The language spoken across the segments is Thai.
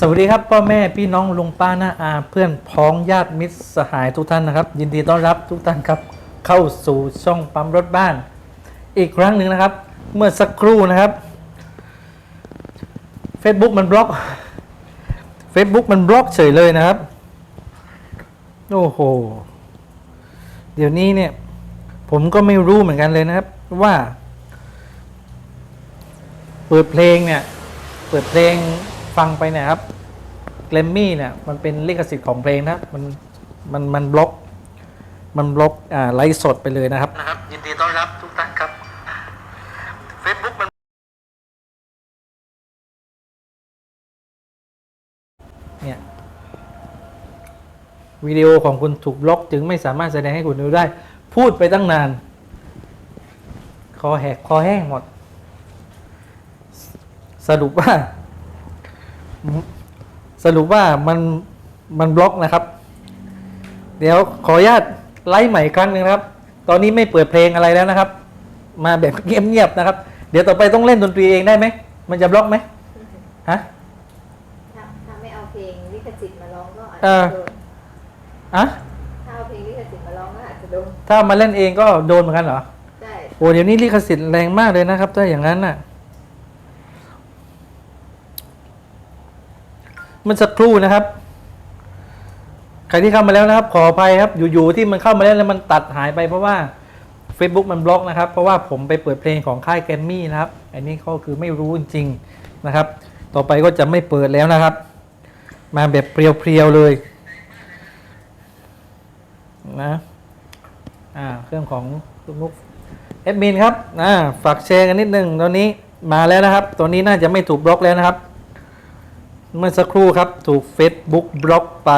สวัสดีครับพ่อแม่พี่น้องลุงป้าน้าอาเพื่อนพ้องญาติมิตรสหายทุกท่านนะครับ ยินดีต้อนรับทุกท่านครับ เข้าสู่ช่องปั๊มรถบ้าน อีกครั้งหนึ่งนะครับ เมื่อสักครู่นะครับ Facebook มันบล็อก Facebook มันบล็อกเฉยเลยนะครับ โอ้โห เดี๋ยวนี้เนี่ย ผมก็ไม่รู้เหมือนกันเลยนะครับ ว่า เปิดเพลงเนี่ย เปิดเพลง ฟังไปเนี่ยครับเกรมมี่เนี่ยมันเป็นลิขสิทธิ์ของเพลงนะครับมันมันมันบล็อก มันบล็อกอ่าไลฟ์สดไปเลยนะครับนะครับ ยินดีต้อนรับทุกท่านครับ Facebook มันเนี่ยวิดีโอของคุณถูกบล็อกจึงไม่สามารถแสดงให้คุณดูได้ พูดไปตั้งนาน คอแหกคอแห้งหมด สรุปว่า สรุปว่ามันมันบล็อกนะครับ เดี๋ยวขออนุญาตไลฟ์ใหม่อีกครั้งหนึ่งนะครับ ตอนนี้ไม่เปิดเพลงอะไรแล้วนะครับ มาแบบเงียบๆนะครับ เดี๋ยวต่อไปต้องเล่นดนตรีเองได้ไหม มันจะบล็อกไหมฮะถ้าถ้าไม่เอาเพลงลิขสิทธิ์มาร้องก็อาจเอจะอโดนอะถ้าเอาเพลงลิขสิทธิ์มาร้องก็อาจจะโดนถ้ามาเล่นเองก็โดนเหมือนกันเหรอ ใช่ โอ้เดี๋ยวนี้ลิขสิทธิ์แรงมากเลยนะครับ ถ้าอย่างนั้นน่ะ มันสักครู่นะครับ ใครที่เข้ามาแล้วนะครับ ขออภัยครับ อยู่ๆที่มันเข้ามาแล้วแล้วมันตัดหายไปเพราะว่า Facebook มันบล็อกนะครับ เพราะว่าผมไปเปิดเพลงของค่ายแกรมมี่นะครับ อันนี้ก็คือไม่รู้จริงๆนะครับ ต่อไปก็จะไม่เปิดแล้วนะครับ มาแบบเปรียวๆเลยนะอ่าเครื่องของคุณมุกแอดมินครับอ่าฝากแชร์กันนิดนึงตอนนี้มาแล้วนะครับ ตัวนี้น่าจะไม่ถูกบล็อกแล้วนะครับ เมื่อสักครู่ครับถูก Facebook บล็อกไป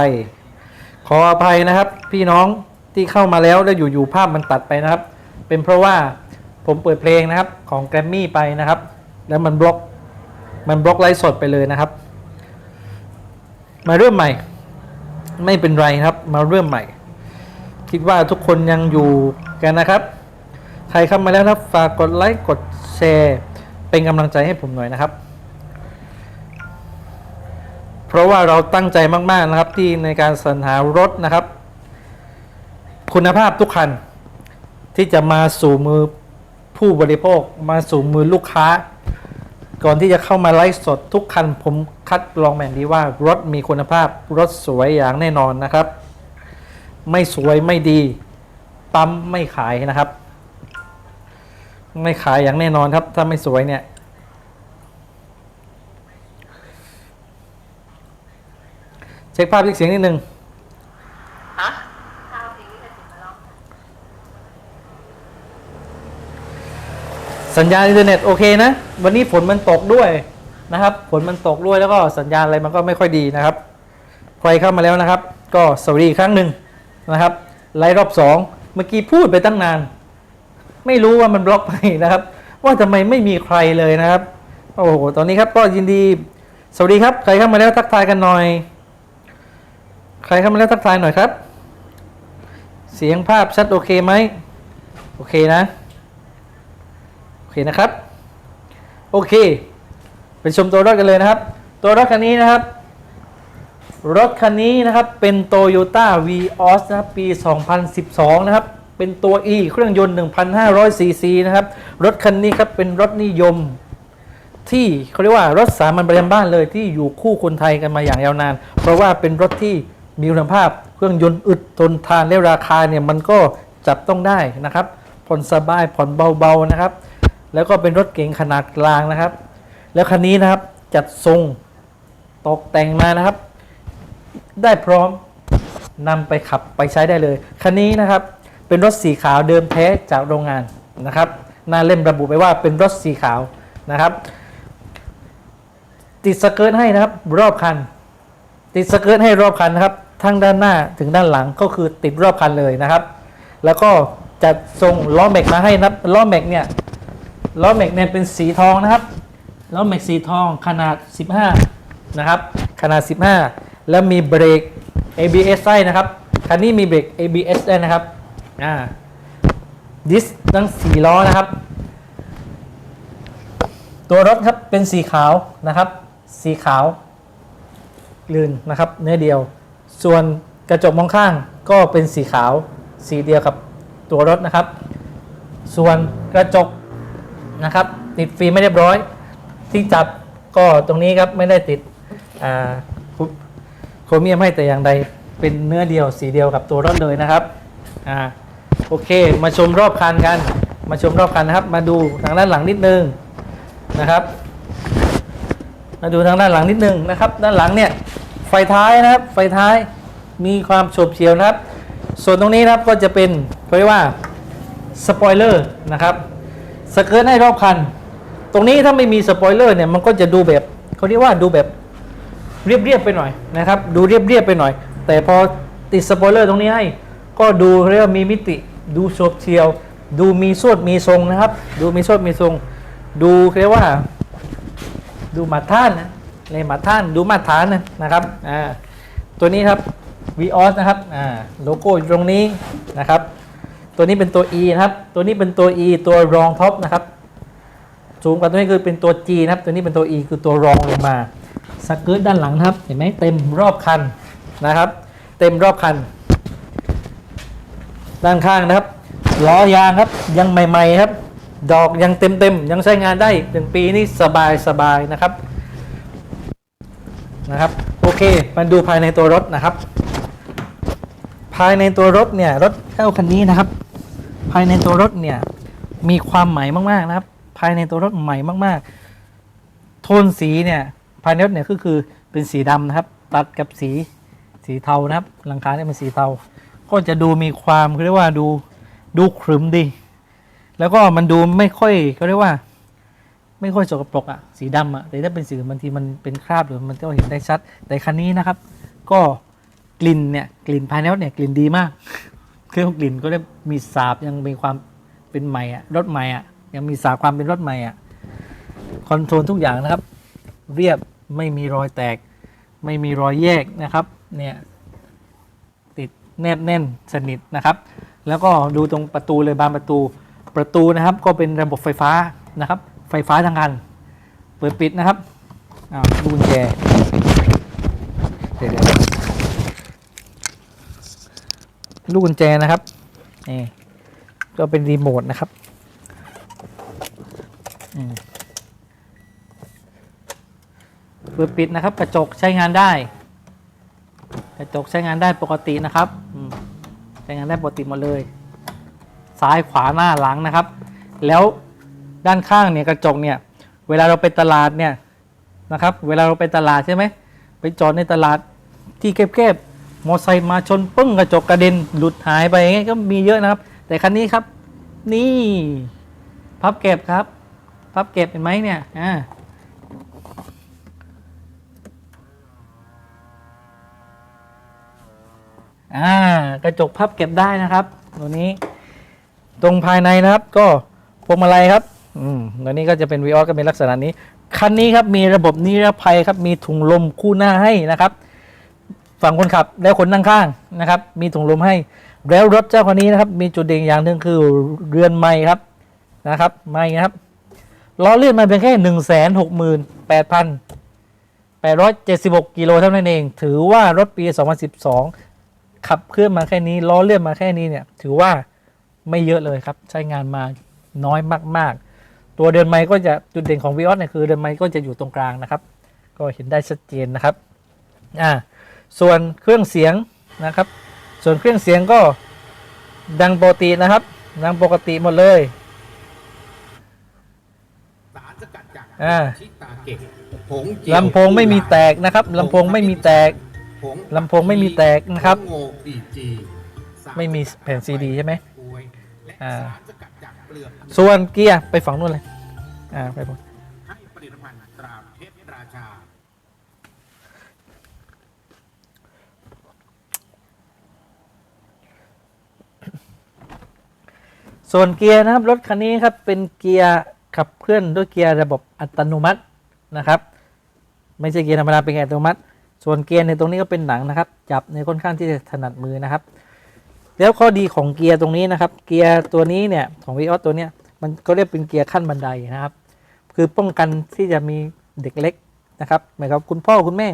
ขออภัยนะครับ พี่น้องที่เข้ามาแล้วแล้วอยู่ๆภาพมันตัดไปนะครับ เป็นเพราะว่าผมเปิดเพลงนะครับของแกรมมี่ไปนะครับ แล้วมันบล็อกมันบล็อกไลฟ์สดไปเลยนะครับ มาเริ่มใหม่ ไม่เป็นไรครับ มาเริ่มใหม่ คิดว่าทุกคนยังอยู่กันนะครับ ใครเข้ามาแล้วนะฝากกดไลค์กดแชร์ เป็นกำลังใจให้ผมหน่อยนะครับ เพราะว่าเราตั้งใจมาก ๆ นะครับ ที่ในการสรรหารถนะครับ คุณภาพทุกคัน ที่จะมาสู่มือผู้บริโภคมาสู่มือลูกค้า ก่อนที่จะเข้ามาไลฟ์สดทุกคัน ผมคัดลองแมนดีว่ารถมีคุณภาพ รถสวยอย่างแน่นอนนะครับ ไม่สวยไม่ดี ปั๊มไม่ขายนะครับ ไม่ขายอย่างแน่นอนครับ ถ้าไม่สวยเนี่ย ช็คภาพเช็คเสียงนิดนึงถ้าเอาเพลงลิขสิทธิ์มาร้องสัญญาณอินเทอร์เน็ตโอเคนะ วันนี้ฝนมันตกด้วยนะครับ ฝนมันตกด้วยแล้วก็สัญญาณอะไรมันก็ไม่ค่อยดีนะครับ ใครเข้ามาแล้วนะครับ ก็สวัสดีอีกครั้งหนึ่งนะครับ ไลฟ์รอบสองเมื่อกี้พูดไปตั้งนาน ไม่รู้ว่ามันบล็อกไปนะครับ ว่าทำไมไม่มีใครเลยนะครับ โอ้โห ตอนนี้ครับก็ยินดี สวัสดีครับ ใครเข้ามาแล้วทักทายกันหน่อย ใครเข้ามาแล้วทักทายหน่อยครับ เสียงภาพชัดโอเคไหมโอเคนะ โอเคนะครับ โอเค ไปชมตัวรถกันเลยนะครับ ตัวรถคันนี้นะครับ รถคันนี้นะครับเป็น Toyota Vios นะครับปี 2012 นะครับ เป็นตัว E เครื่องยนต์ 1,500 ซีซีนะครับ รถคันนี้ครับเป็นรถนิยมที่เขาเรียกว่ารถสามัญประจำบ้านเลยที่อยู่คู่คนไทยกันมาอย่างยาวนาน เพราะว่าเป็นรถที่ มีคุณภาพ เครื่องยนต์อึดทนทานและราคาเนี่ยมันก็จับต้องได้นะครับผ่อนสบายผ่อนเบาๆนะครับ แล้วก็เป็นรถเก๋งขนาดกลางนะครับ แล้วคันนี้นะครับจัดทรงตกแต่งมานะครับ ได้พร้อมนำไปขับไปใช้ได้เลย คันนี้นะครับเป็นรถสีขาวเดิมแท้จากโรงงานนะครับหน้าเล่มระบุไปว่าเป็นรถสีขาวนะครับ ติดสเกิร์ตให้นะครับ รอบคัน ติดสเกิร์ตให้รอบคันนะครับ ทั้งด้านหน้าถึงด้านหลังก็คือติดรอบคันเลยนะครับ แล้วก็จัดทรงล้อแม็กมาให้นับล้อแม็กเนี่ยล้อแม็กเนี่ยเป็นสีทองนะครับล้อแม็กสีทองขนาด 15 นะครับ ขนาด 15 แล้วมีเบรก ABS ให้นะครับคันนี้มีเบรก ABS ได้นะครับอ่าดิสทั้งสี่ล้อนะครับ ตัวรถครับเป็นสีขาวนะครับ สีขาวลื่นนะครับ เนื้อเดียว ส่วนกระจกมองข้างก็เป็นสีขาวสีเดียวกับตัวรถนะครับ ส่วนกระจกนะครับ ติดฟิล์มไม่เรียบร้อย ที่จับก็ตรงนี้ครับไม่ได้ติดอ่าโครเมียมให้แต่อย่างใดเป็นเนื้อเดียวสีเดียวกับตัวรถเลยนะครับอ่าโอเค มาชมรอบคันกัน มาชมรอบคันนะครับ มาดูทางด้านหลังนิดนึงนะครับ มาดูทางด้านหลังนิดนึงนะครับ ด้านหลังเนี่ย ไฟท้ายนะครับ ไฟท้ายมีความโฉบเฉี่ยวนะครับ ส่วนตรงนี้นะครับก็จะเป็นเขาเรียกว่าสปอยเลอร์นะครับสเกิร์ตให้รอบคัน ตรงนี้ถ้าไม่มีสปอยเลอร์เนี่ยมันก็จะดูแบบเขาเรียกว่าดูแบบเรียบๆไปหน่อยนะครับ ดูเรียบๆไปหน่อย แต่พอติดสปอยเลอร์ตรงนี้ให้ ก็ดูเรียกว่ามีมิติ ดูโฉบเฉี่ยว ดูมีสวดมีทรงนะครับ ดูมีสวดมีทรง ดูเรียกว่า ดูมาตรฐานนะ เลยมาตรฐานดูมาตรฐานนะนะครับอ่าตัวนี้ครับ v ีออสนะครับอ่าโลโก้อยู่ตรงนี้นะครับ ตัวนี้เป็นตัว E นะครับ ตัวนี้เป็นตัว E ตัวรองท็อปนะครับสูงกว่าตัวนี้คือเป็นตัว G นะครับ ตัวนี้เป็นตัว E คือตัวรองลงมาสเกิร์ตด้านหลังครับ เห็นไหมเต็มรอบคันนะครับ เต็มรอบคัน ด้านข้างนะครับล้อยางครับยังใหม่ ๆ ครับ ดอกยังเต็มๆยังใช้งานได้หนึ่งปีนี่สบายๆนะครับ นะครับ โอเคมาดูภายในตัวรถนะครับ ภายในตัวรถเนี่ยรถเจ้าคันนี้นะครับ ภายในตัวรถเนี่ยมีความใหม่มากๆนะครับ ภายในตัวรถใหม่มากๆ โทนสีเนี่ยภายในรถเนี่ยก็คือเป็นสีดำนะครับ ตัดกับสีสีเทานะครับหลังคาเนี่ยเป็นสีเทา ก็จะดูมีความเขาเรียกว่าดูดูขรึมดี แล้วก็มันดูไม่ค่อยเขาเรียกว่า ไม่ค่อยสกปรกอะสีดำอะแต่ถ้าเป็นสีอื่นบางทีมันเป็นคราบหรือมันก็เห็นได้ชัด แต่คันนี้นะครับ ก็กลิ่นเนี่ยกลิ่นภายในรถเนี่ยกลิ่นดีมาก เครื่องกลิ่นก็ได้มีสาบยังมีความเป็นใหม่อะรถใหม่อะยังมีสาบความเป็นรถใหม่อะคอนโทรลทุกอย่างนะครับ เรียบไม่มีรอยแตก ไม่มีรอยแยกนะครับเนี่ยติดแนบแน่นสนิทนะครับ แล้วก็ดูตรงประตูเลยบานประตูประตูนะครับ ก็เป็นระบบไฟฟ้านะครับ ไฟฟ้าทั้งคัน เปิดปิดนะครับอ้าวลูกกุญแจเดี๋ยวลูกกุญแจนะครับนี่ก็เป็นรีโมทนะครับเปิดปิดนะครับ กระจกใช้งานได้ กระจกใช้งานได้ปกตินะครับใช้งานได้ปกติหมดเลย ซ้ายขวาหน้าหลังนะครับ แล้ว ด้านข้างเนี่ยกระจกเนี่ยเวลาเราไปตลาดเนี่ยนะครับเวลาเราไปตลาดใช่ไหมไปจอดในตลาดที่แคบๆมอไซค์มาชนปึ้งกระจกกระเด็นหลุดหายไปอย่างเงี้ยก็มีเยอะนะครับ แต่คันนี้ครับนี่พับเก็บครับ พับเก็บเห็นไหมเนี่ยอ่าอ่ากระจกพับเก็บได้นะครับ ตัวนี้ ตรงภายในนะครับ ก็พวงมาลัยครับ อืมตัวนี้ก็จะเป็นวีออสก็เป็นลักษณะนี้ คันนี้ครับมีระบบนิรภัยครับ มีถุงลมคู่หน้าให้นะครับ ฝั่งคนขับและคนนั่งข้างนะครับ มีถุงลมให้ แล้วรถเจ้าคันนี้นะครับ มีจุดเด่นอย่างหนึ่งคือเรือนไม้ครับนะครับไม้นะครับล้อเลื่อนมาเพียงแค่หนึ่งแสนหกหมื่นแปดพันแปดร้อยเจ็ดสิบหกกิโลเท่านั้นเอง ถือว่ารถปี2012ขับเคลื่อนมาแค่นี้ล้อเลื่อนมาแค่นี้เนี่ย ถือว่าไม่เยอะเลยครับ ใช้งานมาน้อยมาก ๆ ตัวเดินไม้ก็จะจุดเด่นของ v ีออสเนี่ยคือเดินไม้ก็จะอยู่ตรงกลางนะครับ ก็เห็นได้ชัดเจนนะครับอ่าส่วนเครื่องเสียงนะครับ ส่วนเครื่องเสียงก็ดังปกตินะครับ ดังปกติหมดเลยสารสกัดจากอ่าชิตาเกะผงเจียวลำโพงไม่มีแตกนะครับลำโพงไม่มีแตกผงลำโพงไม่มีแตกนะครับผงโง่ปีจีสารไม่มีแผ่นซีดีใช่ไหมป่วยและอ่าสา รสกัดจากเปลือกส่วนเกียร์ไปฝั่งนู้นเลย อ่าไปฝั่งให้ผลิตภัณฑ์ตราเพชรราชา ส่วนเกียร์นะครับรถคันนี้ครับเป็นเกียร์ขับเคลื่อนด้วยเกียร์ระบบอัตโนมัตินะครับ ไม่ใช่เกียร์ธรรมดาเป็นเกียร์อัตโนมัติ ส่วนเกียร์ในตรงนี้ก็เป็นหนังนะครับ จับในค่อนข้างที่จะถนัดมือนะครับ แล้วข้อดีของเกียร์ตรงนี้นะครับ เกียร์ตัวนี้เนี่ยของวีออสตัวเนี้ยมันก็เรียกเป็นเกียร์ขั้นบันไดนะครับ คือป้องกันที่จะมีเด็กเล็กนะครับหมายความคุณพ่อคุณแม่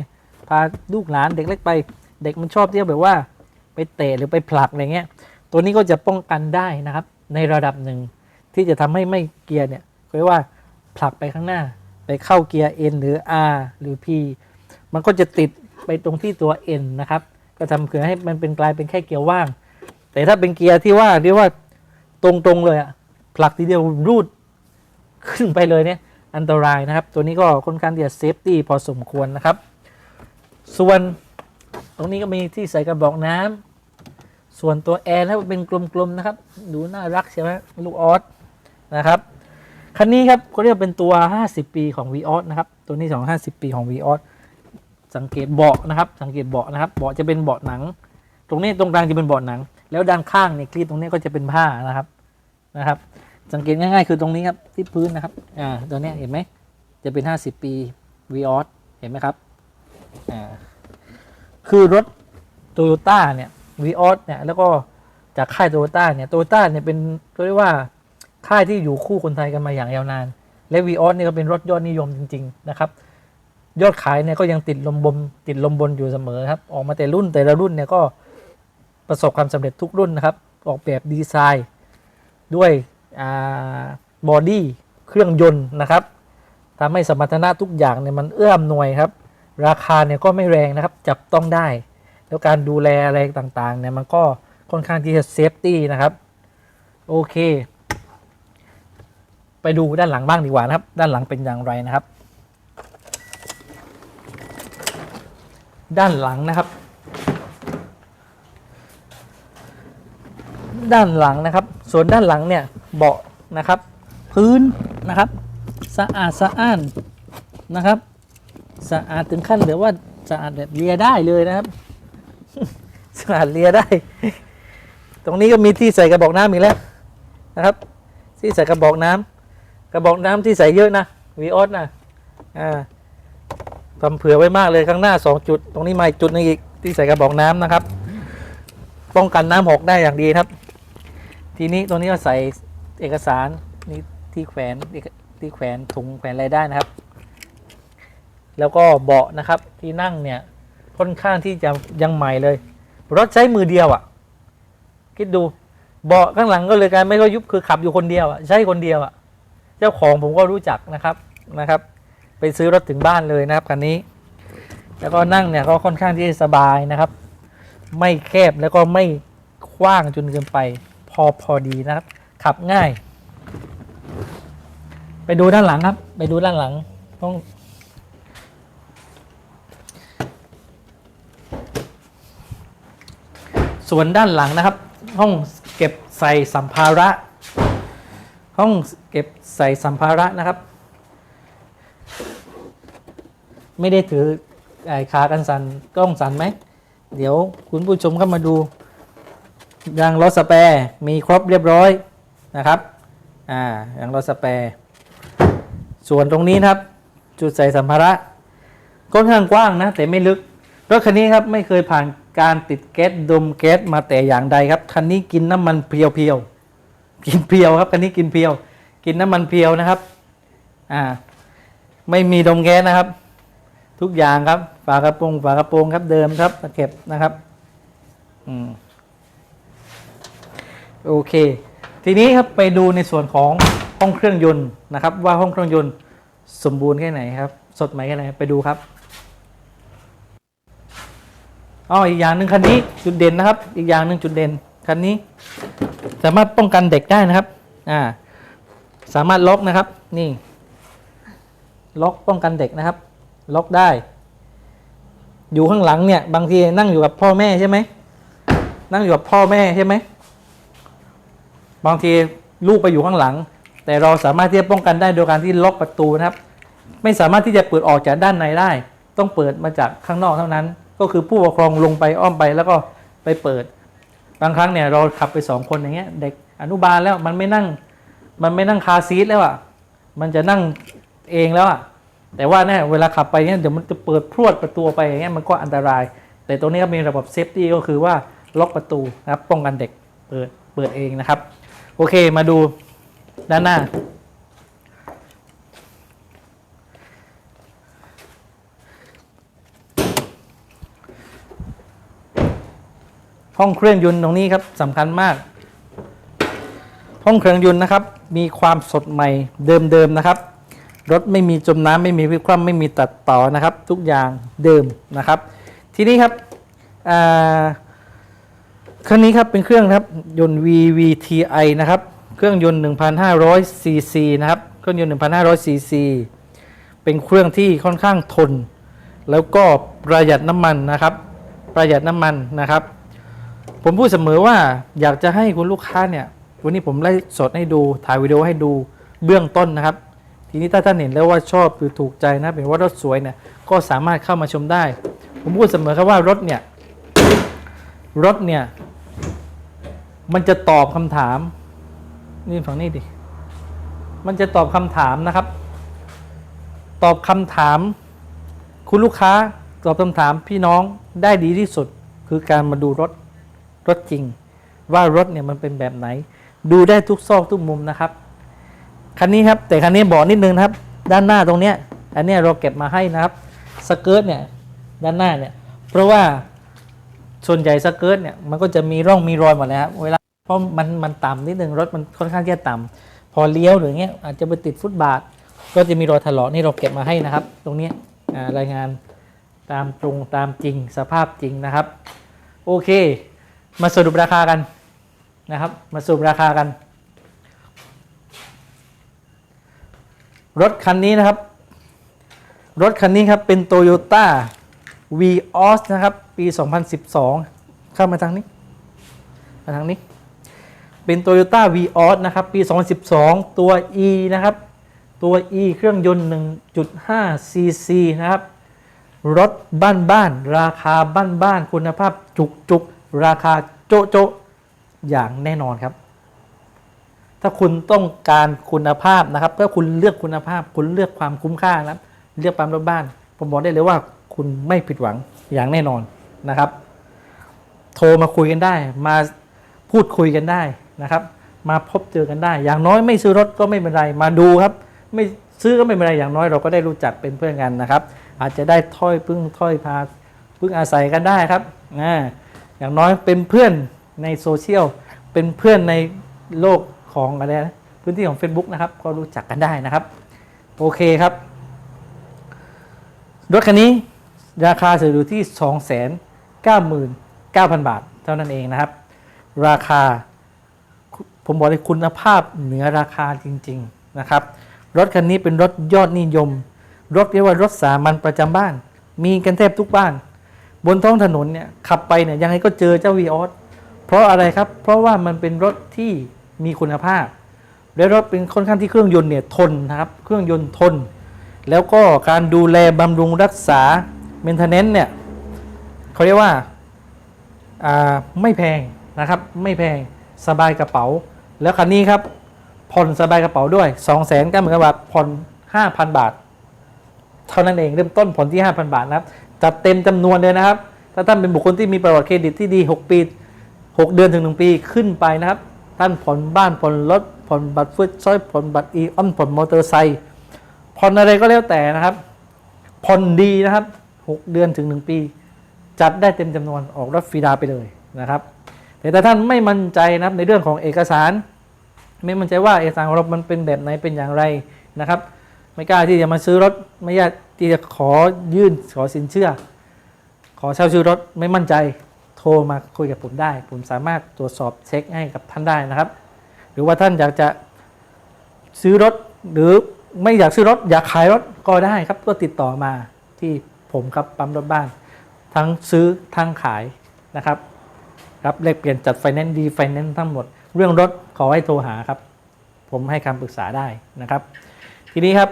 พาลูกหลานเด็กเล็กไป เด็กมันชอบที่จะแบบว่า ไปเตะหรือไปผลักอะไรเงี้ย ตัวนี้ก็จะป้องกันได้นะครับ ในระดับหนึ่งที่จะทำให้ไม่เกียร์เนี่ยเรียกว่าผลักไปข้างหน้า ไปเข้าเกียร์ N หรือ R หรือ P มันก็จะติดไปตรงที่ตัว N นะครับ ก็ทำคือให้มันเป็นกลายเป็นแค่เกียร์ว่าง แต่ถ้าเป็นเกียร์ที่ว่าเรียกว่าตรงๆเลยอะผลักทีเดียวรูดขึ้นไปเลยเนี่ยอันตรายนะครับ ตัวนี้ก็ค่อนข้างที่จะเซฟตี้พอสมควรนะครับ ส่วนตรงนี้ก็มีที่ใส่กระบอกน้ำส่วนตัวแอร์นะเป็นกลมๆนะครับ ดูน่ารักใช่ไหมลูกออสนะครับคันนี้ครับเขาเรียกเป็นตัว 50 ปีของ v ีออสนะครับ ตัวนี้ของ50 ปีของ v ีออสสังเกตเบาะนะครับ สังเกตเบาะนะครับ เบาะจะเป็นเบาะหนัง ตรงนี้ตรงกลางจะเป็นเบาะหนัง แล้วด้านข้างเนี่ยคลีตรงนี้ก็จะเป็นผ้านะครับนะครับ สังเกตง่ายๆ คือตรงนี้ครับที่พื้นนะครับอ่าตัวนี้เห็นไหมจะเป็น 50 ปี v ีออสเห็นไหมครับอ่าคือรถโตโยต้าเนี่ย v ีออสเนี่ยแล้วก็จากค่ายโตโยต้าเนี่ยโตโยต้าเนี่ยเป็นเรียกว่าค่ายที่อยู่คู่คนไทยกันมาอย่างยาวนาน และ v ีออสเนี่ยก็เป็นรถยอดนิยมจริง ๆ นะครับ ยอดขายเนี่ยก็ยังติดลมบนติดลมบนอยู่เสมอครับ ออกมาแต่รุ่นแต่ละรุ่นเนี่ยก็ ประสบความสำเร็จทุกรุ่นนะครับ ออกแบบดีไซน์ ด้วยบอดี้เครื่องยนต์นะครับทำให้สมรรถนะทุกอย่างเนี่ยมันเอื้อมหน่วยครับ ราคาเนี่ยก็ไม่แรงนะครับ จับต้องได้ แล้วการดูแลอะไรต่างๆเนี่ยมันก็ค่อนข้างที่จะเซฟตี้นะครับ โอเค ไปดูด้านหลังบ้างดีกว่านะครับ ด้านหลังเป็นอย่างไรนะครับ ด้านหลังนะครับ ด้านหลังนะครับ ส่วนด้านหลังเนี่ยเบาะนะครับ พื้นนะครับ สะอาดสะอ้านนะครับ สะอาดถึงขั้นแบบว่าสะอาดแบบเลียได้เลยนะครับสะอาดเลียได้ ตรงนี้ก็มีที่ใส่กระบอกน้ำอีกแล้วนะครับ ที่ใส่กระบอกน้ำกระบอกน้ำที่ใส่เยอะนะวีออสนะอ่าทำเผื่อไว้มากเลยข้างหน้า 2 จุด ตรงนี้มาอีกจุดนึงอีกที่ใส่กระบอกน้ำนะครับ ป้องกันน้ำหกได้อย่างดีครับ ทีนี้ตรงนี้ก็ใส่เอกสารนี่ที่แขวนที่แขวนถุงแขวนอะไรได้นะครับ แล้วก็เบาะนะครับที่นั่งเนี่ยค่อนข้างที่จะยังใหม่เลยรถใช้มือเดียวอะ่ะ คิดดูเบาะข้างหลังก็เลยกายไม่ก็ยุบคือขับอยู่คนเดียวอะ่ะใช้คนเดียวอะ่ะ เจ้าของผมก็รู้จักนะครับนะครับ ไปซื้อรถถึงบ้านเลยนะครับคันนี้ แล้วก็นั่งเนี่ยก็ค่อนข้างที่จะสบายนะครับ ไม่แคบแล้วก็ไม่กว้างจนเกินไป พอพอดีนะครับ ขับง่าย ไปดูด้านหลังครับ ไปดูด้านหลังห้องส่วนด้านหลังนะครับ ห้องเก็บใส่สัมภาระ ห้องเก็บใส่สัมภาระนะครับ ไม่ได้ถือไอ้ขากันสันกล้องสันไหม เดี๋ยวคุณผู้ชมเข้ามาดู ยางรถสแปร์มีครบเรียบร้อยนะครับอ่ายางรถสแปร์ส่วนตรงนี้ครับ จุดใส่สัมภาระค่อนข้างกว้างนะ แต่ไม่ลึกรถคันนี้ครับไม่เคยผ่านการติดแก๊สดมแก๊สมาแต่อย่างใดครับคันนี้กินน้ำมันเพียวๆกินเพียวครับคันนี้กินเพียว กินน้ำมันเพียวนะครับอ่าไม่มีดมแก๊สนะครับ ทุกอย่างครับฝากระโปรงฝากระโปรงครับเดิมครับตะเข็บนะครับ อืม โอเค ทีนี้ครับไปดูในส่วนของห้องเครื่องยนต์นะครับ ว่าห้องเครื่องยนต์สมบูรณ์แค่ไหนครับ สดไหมแค่ไหนไปดูครับอ๋ออีกอย่างหนึ่งคันนี้จุดเด่นนะครับ อีกอย่างหนึ่งจุดเด่นคันนี้ สามารถป้องกันเด็กได้นะครับ อ่า สามารถล็อกนะครับ นี่ ล็อกป้องกันเด็กนะครับ ล็อกได้ อยู่ข้างหลังเนี่ย บางทีนั่งอยู่กับพ่อแม่ใช่ไหมนั่งอยู่กับพ่อแม่ใช่ไหม บางทีลูกไปอยู่ข้างหลัง แต่เราสามารถที่จะป้องกันได้โดยการที่ล็อกประตูนะครับ ไม่สามารถที่จะเปิดออกจากด้านในได้ ต้องเปิดมาจากข้างนอกเท่านั้น ก็คือผู้ปกครองลงไปอ้อมไปแล้วก็ไปเปิด บางครั้งเนี่ยเราขับไปสองคนอย่างเงี้ยเด็กอนุบาลแล้วมันไม่นั่งมันไม่นั่งคาซีทแล้วอะมันจะนั่งเองแล้วอะแต่ว่าเนี่ยเวลาขับไปเนี่ยเดี๋ยวมันจะเปิดพรวดประตูไปอย่างเงี้ยมันก็อันตราย แต่ตรงนี้ก็มีระบบเซฟตี้ก็คือว่าล็อกประตูนะครับป้องกันเด็กเปิดเปิดเองนะครับ โอเคมาดูด้านหน้า ห้องเครื่องยนต์ตรงนี้ครับสำคัญมาก ห้องเครื่องยนต์นะครับ มีความสดใหม่เดิมๆนะครับ รถไม่มีจมน้ำไม่มีพิกคว่ำไม่มีตัดต่อนะครับ ทุกอย่างเดิมนะครับ ทีนี้ครับ เครื่องนี้ครับเป็นเครื่องครับยนต์ VVTi นะครับ เครื่องยนต์ 1,500 cc นะครับ เครื่องยนต์ 1,500 cc เป็นเครื่องที่ค่อนข้างทน แล้วก็ประหยัดน้ำมันนะครับ ประหยัดน้ำมันนะครับ ผมพูดเสมอว่าอยากจะให้คุณลูกค้าเนี่ย วันนี้ผมไล่สดให้ดู ถ่ายวิดีโอให้ดูเบื้องต้นนะครับ ทีนี้ถ้าท่านเห็นแล้วว่าชอบหรือถูกใจนะเป็นว่ารถสวยเนี่ย ก็สามารถเข้ามาชมได้ ผมพูดเสมอครับว่ารถเนี่ย รถเนี่ย มันจะตอบคำถาม นี่ฝั่งนี้ดิ มันจะตอบคำถามนะครับ ตอบคำถาม คุณลูกค้าตอบคำถามพี่น้องได้ดีที่สุด คือการมาดูรถรถจริง ว่ารถเนี่ยมันเป็นแบบไหน ดูได้ทุกซอกทุกมุมนะครับคันนี้ครับ แต่คันนี้บอกนิดนึงนะครับ ด้านหน้าตรงเนี้ย อันเนี้ยเราเก็บมาให้นะครับสเกิร์ตเนี่ยด้านหน้าเนี่ย เพราะว่า ส่วนใหญ่สเกิร์ตเนี่ยมันก็จะมีร่องมีรอยหมดแล้วครับเวลาเพราะมันมันต่ำนิดนึงรถมันค่อนข้างจะต่ำพอเลี้ยวหรือเงี้ยอาจจะไปติดฟุตบาท ก็จะมีรอยถลอกนี่เราเก็บมาให้นะครับ ตรงนี้รายงานตามตรงตามจริงสภาพจริงนะครับ โอเค มาสรุปราคากันนะครับ มาสรุปราคากัน รถคันนี้นะครับ รถคันนี้ครับเป็น Toyota Vios นะครับ ปี 2012 เข้ามาทางนี้มาทางนี้ เป็น Toyota Vios นะครับ ปี 2012 ตัว E นะครับ ตัว E เครื่องยนต์ 1.5 cc นะครับ รถบ้านบ้านๆราคาบ้านบ้านๆ คุณภาพจุกจุกๆราคาโจะโจอย่างแน่นอนครับ ถ้าคุณต้องการคุณภาพนะครับ ถ้าคุณเลือกคุณภาพ คุณเลือกความคุ้มค่านะครับ เลือกปั๊มรถบ้าน ผมบอกได้เลยว่าคุณไม่ผิดหวังอย่างแน่นอน นะครับ โทรมาคุยกันได้ มาพูดคุยกันได้นะครับ มาพบเจอกันได้ อย่างน้อยไม่ซื้อรถก็ไม่เป็นไร มาดูครับ ไม่ซื้อก็ไม่เป็นไรอย่างน้อยเราก็ได้รู้จักเป็นเพื่อนกันนะครับ อาจจะได้ถ้อยพึ่งถ้อยพาพึ่งอาศัยกันได้ครับอ่าอย่างน้อยเป็นเพื่อนในโซเชียลเป็นเพื่อนในโลกของอะไรนะพื้นที่ของ Facebook นะครับ ก็รู้จักกันได้นะครับ โอเคครับรถคันนี้ราคาจะอยู่ที่ 99,000 บาท เท่านั้นเองนะครับ ราคาผมบอกเลยคุณภาพเหนือราคาจริง ๆนะครับ รถคันนี้เป็นรถยอดนิยม รถเรียกว่ารถสามัญประจำบ้าน มีกันแทบทุกบ้าน บนท้องถนนเนี่ยขับไปเนี่ยยังไงก็เจอเจ้าวีออสเพราะอะไรครับ เพราะว่ามันเป็นรถที่มีคุณภาพ และรถเป็นค่อนข้างที่เครื่องยนต์เนี่ยทนนะครับ เครื่องยนต์ทน แล้วก็การดูแลบำรุงรักษาเมนเทนเนนเนี่ย เขาเรียกว่าไม่แพงนะครับ ไม่แพงสบายกระเป๋า แล้วคันนี้ครับผ่อนสบายกระเป๋าด้วย2 0 0 0 0 0ก้าหมื่นบาทผ่อน5,000 บาท เท่านั้นเองเริ่มต้นผ่อนที่ 5,000 บาทนะครับจัดเต็มจำนวนเลยนะครับ ถ้าท่านเป็นบุคคลที่มีประวัติเครดิตที่ดี 6 ปี 6 เดือนถึง 1 ปีขึ้นไปนะครับ ท่านผ่อนบ้านผ่อนรถผ่อนบัตรฟืดซอยผ่อนบัตรอีออนผ่อนมอเตอร์ไซค์ผ่อนอะไรก็แล้วแต่นะครับผ่อนดีนะครับ 6 เดือนถึง 1 ปี จัดได้เต็มจำนวนออกรถฟรีดาไปเลยนะครับ แต่ถ้าท่านไม่มั่นใจนะครับในเรื่องของเอกสาร ไม่มั่นใจว่าเอกสารของเรามันเป็นแบบไหนเป็นอย่างไรนะครับ ไม่กล้าที่จะมาซื้อรถไม่กล้าที่จะขอยื่นขอสินเชื่อ ขอเช่าซื้อรถไม่มั่นใจโทรมาคุยกับผมได้ ผมสามารถตรวจสอบเช็คให้กับท่านได้นะครับ หรือว่าท่านอยากจะซื้อรถหรือไม่อยากซื้อรถอยากขายรถก็ได้ครับก็ติดต่อมาที่ผมครับปั๊มรถบ้าน ทั้งซื้อทั้งขายนะครับครับเลขเปลี่ยนจัดไฟแนนซ์ดีไฟแนนซ์ทั้งหมด เรื่องรถขอให้โทรหาครับ ผมให้คำปรึกษาได้นะครับ ทีนี้ครับ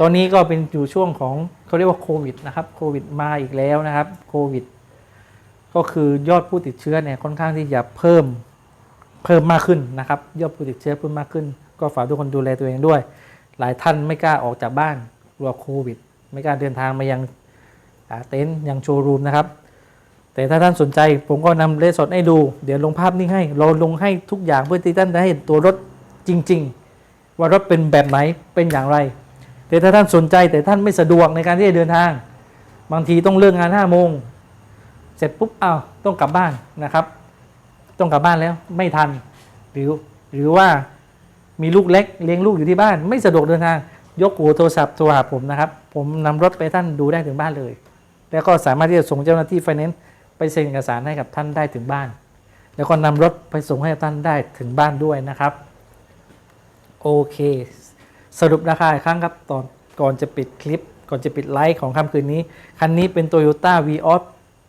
ตอนนี้ก็เป็นอยู่ช่วงของเขาเรียกว่าโควิดนะครับโควิดมาอีกแล้วนะครับโควิดก็คือยอดผู้ติดเชื้อเนี่ยค่อนข้างที่จะเพิ่มเพิ่มมากขึ้นนะครับ ยอดผู้ติดเชื้อเพิ่มมากขึ้น ก็ฝากทุกคนดูแลตัวเองด้วย หลายท่านไม่กล้าออกจากบ้านกลัวโควิด ไม่กล้าเดินทางมายัง เต็นท์ยังโชว์รูมนะครับ แต่ถ้าท่านสนใจผมก็นำเลขสดให้ดู เดี๋ยวลงภาพนิ่งให้ เราลงให้ทุกอย่างเพื่อที่ท่านจะให้เห็นตัวรถจริง ๆ ว่ารถเป็นแบบไหนเป็นอย่างไร แต่ถ้าท่านสนใจแต่ท่านไม่สะดวกในการที่จะเดินทาง บางทีต้องเลิกงาน5โมงเสร็จปุ๊บอ้าวต้องกลับบ้านนะครับ ต้องกลับบ้านแล้วไม่ทัน หรือหรือว่ามีลูกเล็กเลี้ยงลูกอยู่ที่บ้าน ไม่สะดวกเดินทาง ยกหูโทรศัพท์โทรหาผมนะครับ ผมนำรถไปท่านดูได้ถึงบ้านเลย แล้วก็สามารถที่จะส่งเจ้าหน้าที่ไฟแนนซ์ไปเซ็นเอกสารให้กับท่านได้ถึงบ้าน แล้วก็นำรถไปส่งให้ท่านได้ถึงบ้านด้วยนะครับ โอเค สรุปราคาอีกครั้งครับตอนก่อนจะปิดคลิป ก่อนจะปิดไลฟ์ของค่ำคืนนี้ คันนี้เป็น Toyota v ีออส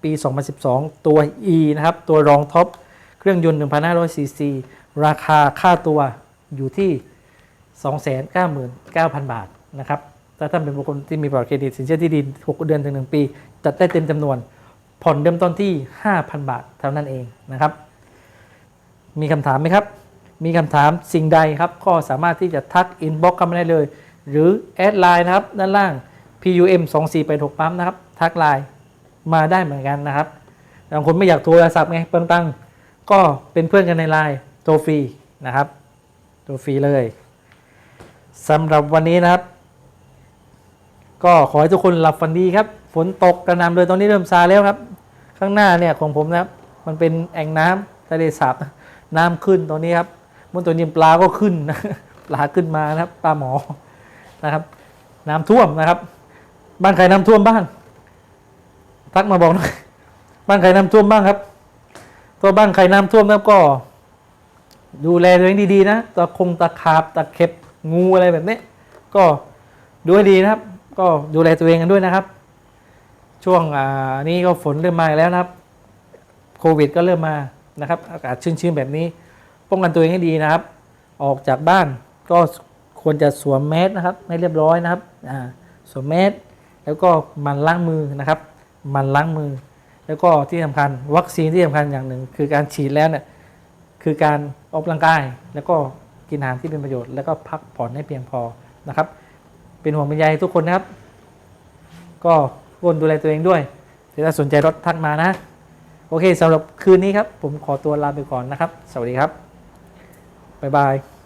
ปี 2012 ตัว E นะครับ ตัวรองท็อป เครื่องยนต์ 1,500 ซีซี ราคาค่าตัวอยู่ที่ 299,000 บาทนะครับ ถ้าท่านเป็นบุคคลที่มีประวัติเครดิตสินเชื่อที่ดิน 6 เดือนถึง 1 ปี จัดได้เต็มจำนวน ผ่อนเริ่มต้นที่ 5,000 บาทเท่านั้นเองนะครับ มีคำถามไหมครับ มีคำถามสิ่งใดครับ ก็สามารถที่จะทักอินบ็อกเข้ามาได้เลย หรือแอดไลน์นะครับ ด้านล่าง pum 2 4 8 6ปั๊มนะครับ ทักไลน์มาได้เหมือนกันนะครับบางคนไม่อยากโทรศัพท์ไงเปลืองตังก็เป็นเพื่อนกันในไลน์โทรฟรีนะครับโทรฟรีเลยสำหรับวันนี้นะครับ ก็ขอให้ทุกคนหลับฝันดีครับ ฝนตกกระหน่ำเลยตอนนี้เริ่มซาแล้วครับ ข้างหน้าเนี่ยของผมนะครับมันเป็นแอ่งน้ำทะเลสาบน้ำขึ้นตอนนี้ครับบนตัวนี้ปลาก็ขึ้นนะปลาขึ้นมานะครับปลาหมอนะครับ น้ำท่วมนะครับ บ้านใครน้ำท่วมบ้างทักมาบอกหน่อยบ้านใครน้ำท่วมบ้างครับตัวบ้านใครน้ำท่วมแล้วก็ ดูแลตัวเองดีๆนะตะคงตะขาบตะเข็บงูอะไรแบบนี้ก็ดูให้ดีนะครับ ก็ดูแลตัวเองกันด้วยนะครับ ช่วงนี้ก็ฝนเริ่มมาแล้วนะครับ โควิดก็เริ่มมานะครับ อากาศชื้นๆแบบนี้ ป้องกันตัวเองให้ดีนะครับ ออกจากบ้านก็ควรจะสวมแมสนะครับให้เรียบร้อยนะครับสวมแมสแล้วก็มันล้างมือนะครับ มันล้างมือ แล้วก็ที่สำคัญวัคซีนที่สำคัญอย่างหนึ่ง คือการฉีดแล้วเนี่ยคือการออกกำลังกาย แล้วก็กินอาหารที่เป็นประโยชน์ แล้วก็พักผ่อนให้เพียงพอนะครับ เป็นห่วงเป็นใยทุกคนนะครับ ก็ วนดูแลตัวเองด้วยถ้าสนใจรถทักมานะ โอเคสำหรับคืนนี้ครับ ผมขอตัวลาไปก่อนนะครับ สวัสดีครับ บ๊ายบาย